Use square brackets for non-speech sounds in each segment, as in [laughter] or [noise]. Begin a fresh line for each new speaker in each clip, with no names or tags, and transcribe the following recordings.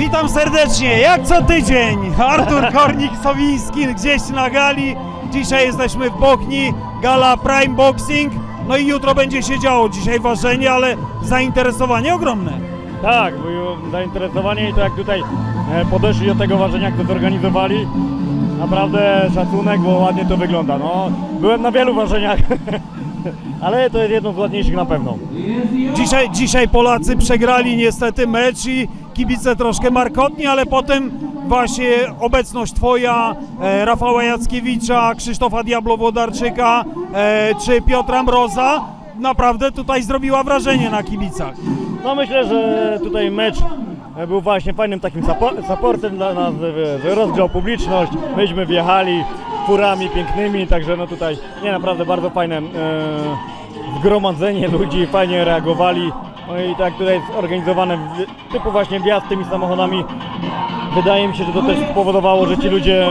Witam serdecznie, jak co tydzień. Artur Kornik-Sowiński gdzieś na gali. Dzisiaj jesteśmy w Bochni, gala Prime Boxing. No i jutro będzie się działo. Dzisiaj ważenie, ale zainteresowanie ogromne.
Tak, było zainteresowanie i to jak tutaj e, podeszli do tego ważenia, jak to zorganizowali. Naprawdę szacunek, bo ładnie to wygląda. No, byłem na wielu ważeniach, [laughs] ale to jest jedno z ładniejszych na pewno.
Dzisiaj, dzisiaj Polacy przegrali niestety mecz i kibice troszkę markotni, ale potem właśnie obecność Twoja, e, Rafała Jackiewicza, Krzysztofa Diablo-Wodarczyka e, czy Piotra Mroza naprawdę tutaj zrobiła wrażenie na kibicach.
No myślę, że tutaj mecz był właśnie fajnym takim supportem dla nas, rozgrzał publiczność, myśmy wjechali furami pięknymi, także no tutaj nie naprawdę bardzo fajne e, zgromadzenie ludzi, fajnie reagowali. No i tak tutaj zorganizowane w- typu właśnie wjazd tymi samochodami. Wydaje mi się, że to też spowodowało, że ci ludzie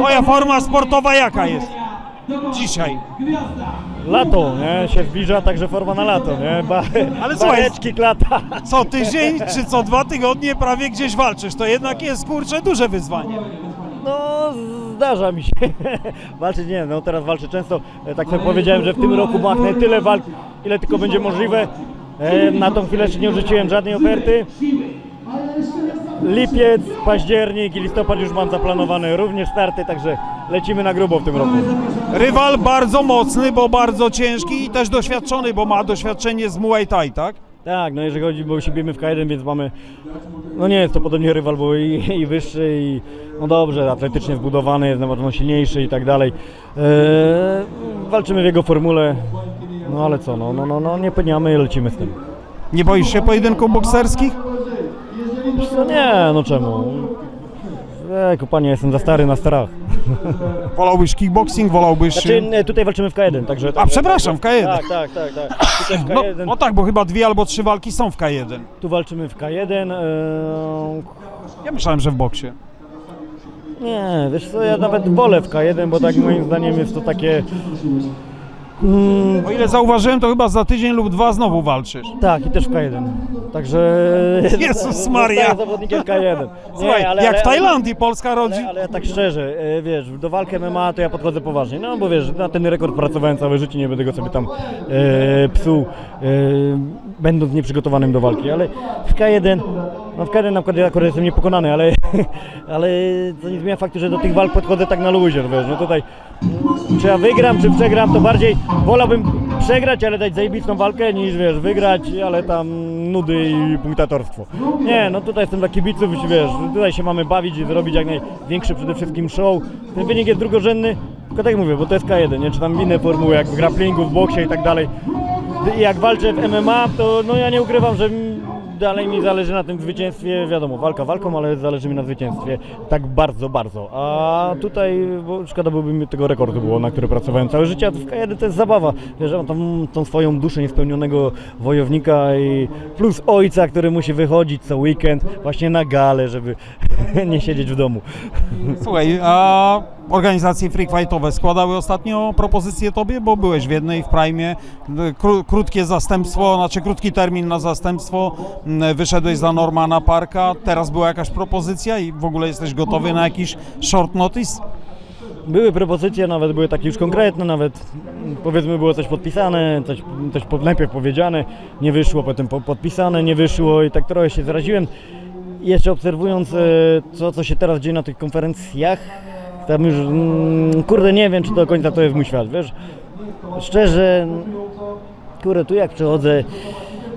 Twoja forma sportowa jaka jest dzisiaj?
lato nie, się zbliża, także forma na lato, nie? Ba-
Ale
bareczki, klata.
Co tydzień czy co dwa tygodnie prawie gdzieś walczysz. To jednak jest kurczę duże wyzwanie.
No, zdarza mi się. [laughs] Walczyć nie, no teraz walczę często. E, Tak sobie powiedziałem, że w tym roku machnę tyle walk, ile tylko będzie możliwe. E, Na tą chwilę jeszcze nie urzuciłem żadnej oferty. Lipiec, październik i listopad już mam zaplanowane również starty, także lecimy na grubo w tym roku.
Rywal bardzo mocny, bo bardzo ciężki i też doświadczony, bo ma doświadczenie z Muay Thai, tak?
Tak, no jeżeli chodzi, bo się bijemy w K1, więc mamy, no nie jest to podobnie rywal, bo i, i wyższy i no dobrze, atletycznie zbudowany, jest na pewno silniejszy i tak dalej. Eee, walczymy w jego formule, no ale co, no, no, no, no nie peniamy i lecimy z tym.
Nie boisz się pojedynków bokserskich?
Wiesz co, nie, no czemu? Ejku, panie, jestem za stary na strach.
Wolałbyś kickboxing, wolałbyś...
Znaczy, nie, tutaj walczymy w K1, także...
A, przepraszam, w K1.
Tak, tak, tak, tak. Tutaj w
No,
K1,
no tak, bo chyba dwie albo trzy walki są w K1.
tu walczymy w K1. Eee,
Ja myślałem, że w boksie.
Nie, wiesz co, ja nawet wolę w K1, bo tak moim zdaniem jest to takie... Mm,
O ile zauważyłem, to chyba za tydzień lub dwa znowu walczysz.
tak, i też w K1. Także... [laughs]
Jezus Maria.
Zostałem zawodnikiem K1. Nie,
Słuchaj,
ale-
jak
ale-
w Tajlandii Polska rodzi...
Ale, ale tak szczerze, e, wiesz, do walki MMA to ja podchodzę poważnie, no bo wiesz, na ten rekord pracowałem całe życie, nie będę go sobie tam e, psuł, e, będąc nieprzygotowanym do walki, ale w K1, no w K1 na przykład ja akurat jestem niepokonany, ale, [laughs] ale to nie zmienia faktu, że do tych walk podchodzę tak na luzie, no wiesz, no tutaj mm, czy ja wygram, czy przegram, to bardziej wolałbym przegrać, ale dać zajebistą walkę, niż wiesz, wygrać, ale tam nudy i punktatorstwo. Nie, no tutaj jestem dla kibiców, wiesz, tutaj się mamy bawić i zrobić jak największy przede wszystkim show. Ten wynik jest drugorzędny, tylko tak mówię, bo to jest K1, nie? Czy tam inne formuły, jak w grapplingu, w boksie i tak dalej. I jak walczę w MMA, to no ja nie ukrywam, że dalej mi zależy na tym zwycięstwie, wiadomo, walka walką, ale zależy mi na zwycięstwie tak bardzo, bardzo. A tutaj, bo szkoda byłoby mi tego rekordu było, na który pracowałem całe życie, a w K1 to jest zabawa, wiesz, mam tą swoją duszę niespełnionego wojownika i plus ojca, który musi wychodzić co weekend właśnie na galę, żeby [laughs] nie siedzieć w domu.
Słuchaj, a organizacje freak fightowe składały ostatnio propozycję tobie, bo byłeś w jednej w Prime, kró, krótkie zastępstwo, znaczy krótki termin na zastępstwo, m, wyszedłeś za Normana Parka, teraz była jakaś propozycja i w ogóle jesteś gotowy na jakiś short notice?
Były propozycje, nawet były takie już konkretne, nawet mm, powiedzmy było coś podpisane, coś, coś najpierw powiedziane, nie wyszło, potem po, podpisane, nie wyszło i tak trochę się zaraziłem. I Jeszcze obserwując e, co, co się teraz dzieje na tych konferencjach, tam już mm, kurde nie wiem, czy do końca to jest mój świat, wiesz. Szczerze, kurde, tu jak przychodzę,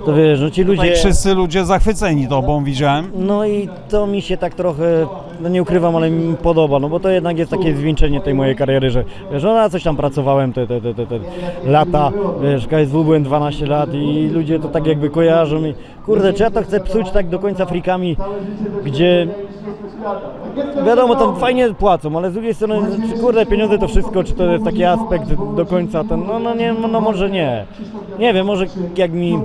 to wiesz, no ci ludzie...
Tutaj wszyscy ludzie zachwyceni tobą, widziałem.
No i to mi się tak trochę, no nie ukrywam, ale mi podoba, no bo to jednak jest takie zwieńczenie tej mojej kariery, że wiesz, no na coś tam pracowałem te, te, te, te, te lata, wiesz, KSW byłem 12 lat i ludzie to tak jakby kojarzą i kurde, czy ja to chcę psuć tak do końca frikami, gdzie wiadomo, tam fajnie płacą, ale z drugiej strony, czy kurde, pieniądze to wszystko, czy to jest taki aspekt do końca, ten, no, no nie, no może nie. Nie wiem, może jak mi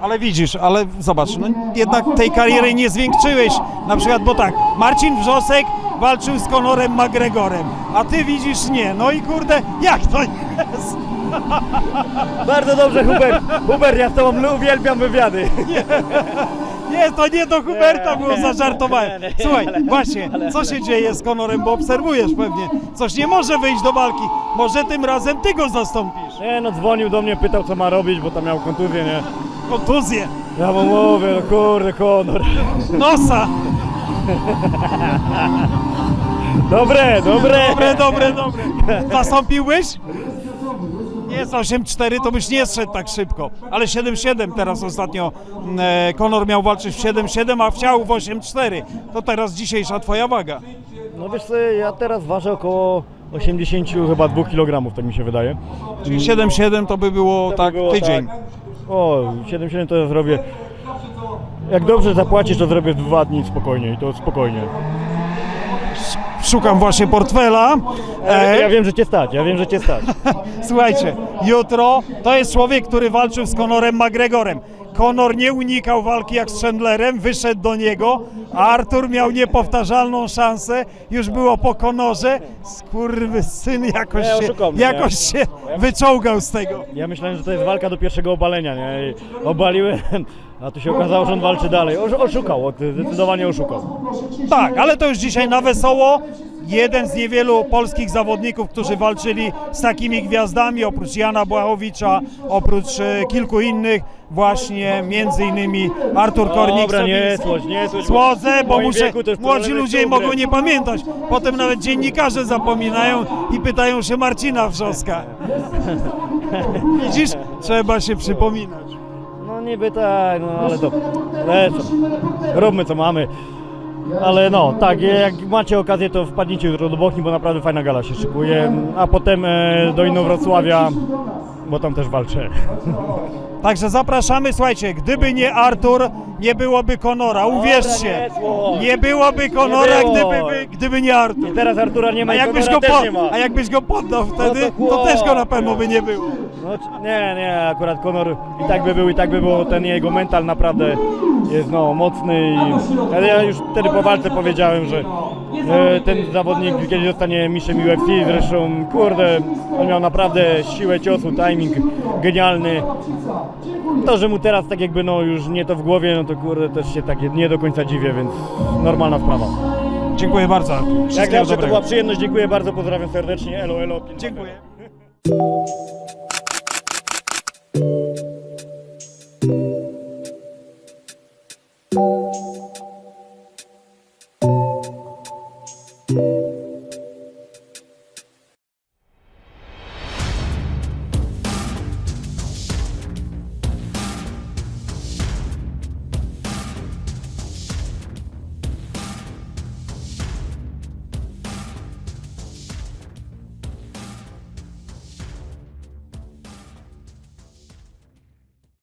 Ale widzisz, ale zobacz, no jednak tej kariery nie zwiększyłeś. Na przykład, bo tak, Marcin Wrzosek walczył z Conorem McGregorem, a ty widzisz nie. No i kurde, jak to jest?
Bardzo dobrze, Hubert. Hubert, ja z tobą uwielbiam wywiady.
Nie, to nie do Huberta
Nie,
było,
nie,
zażartowałem.
nie, nie,
Słuchaj, właśnie, co się dzieje z Konorem, bo obserwujesz pewnie. Coś nie może wyjść do walki. Może tym razem ty go zastąpisz.
Nie no, dzwonił do mnie, pytał co ma robić, bo tam miał kontuzję, nie?
Kontuzję,
Ja mu mówię, no kurde, Konor.
nosa.
Dobre, dobre.
Dobre, dobre, dobre. Zastąpiłbyś? Nie, z 8-4 to byś nie zszedł tak szybko. Ale 7-7 teraz ostatnio mm, e, Konor miał walczyć w 7-7, a chciał w 8-4. To teraz dzisiejsza twoja waga.
No wiesz co, ja teraz ważę około 80 chyba 2 kg, tak mi się wydaje.
Czyli 7-7 to by było tak
było
tydzień.
tak. O, 7-7 to ja zrobię. Jak dobrze zapłacisz, to zrobię w dwa dni spokojnie i to spokojnie.
Szukam właśnie portfela. E,
Ja wiem, że cię stać, ja wiem, że cię stać.
Słuchajcie, jutro to jest człowiek, który walczył z Conorem McGregorem. Conor nie unikał walki jak z Chandlerem, wyszedł do niego, a Artur miał niepowtarzalną szansę, już było po Conorze, skurwy syn jakoś
Nie,
się,
oszukał mnie,
jakoś się wyczołgał z tego.
Ja myślałem, że to jest walka do pierwszego obalenia, nie? I obaliłem, a tu się okazało, że on walczy dalej. Osz- Oszukał, zdecydowanie oszukał.
Tak, ale to już dzisiaj na wesoło. Jeden z niewielu polskich zawodników, którzy walczyli z takimi gwiazdami, oprócz Jana Błachowicza, oprócz e, kilku innych, właśnie między innymi Artur Kornik.
Dobra, nie słodź, nie słodź.
Słodzę, bo muszę, młodzi ludzie mogą nie pamiętać. Potem nawet dziennikarze zapominają i pytają się Marcina Wrzoska. [laughs] Widzisz? Trzeba się przypominać.
No niby tak, no ale to lecą. Róbmy co mamy. Ale no, tak, jak macie okazję, to wpadnijcie jutro do Bochni, bo naprawdę fajna gala się szykuje. A potem e, do Inowrocławia, bo tam też walczę. [laughs]
Także zapraszamy, słuchajcie, gdyby nie Artur, nie byłoby Konora, uwierzcie.
nie
byłoby Konora,
było.
gdyby, gdyby nie Artur.
I teraz Artura nie ma
A
i
jakbyś,
Konora
go
też
po,
nie ma.
a jakbyś go poddał wtedy,
No to
to też go na pewno by nie było.
No, nie, nie, akurat Conor i tak by był, i tak by było, ten jego mental naprawdę jest no, mocny i ale ja już wtedy po walce powiedziałem, że e, ten zawodnik kiedyś zostanie mistrzem UFC, zresztą kurde, on miał naprawdę siłę ciosu, timing genialny. To, że mu teraz tak jakby no już nie to w głowie, no to kurde też się tak nie do końca dziwię, więc normalna sprawa.
Dziękuję bardzo. Artur.
Jak
Wszystkiego
zawsze to
dobrego.
była przyjemność, dziękuję bardzo, pozdrawiam serdecznie, elo elo.
Dziękuję.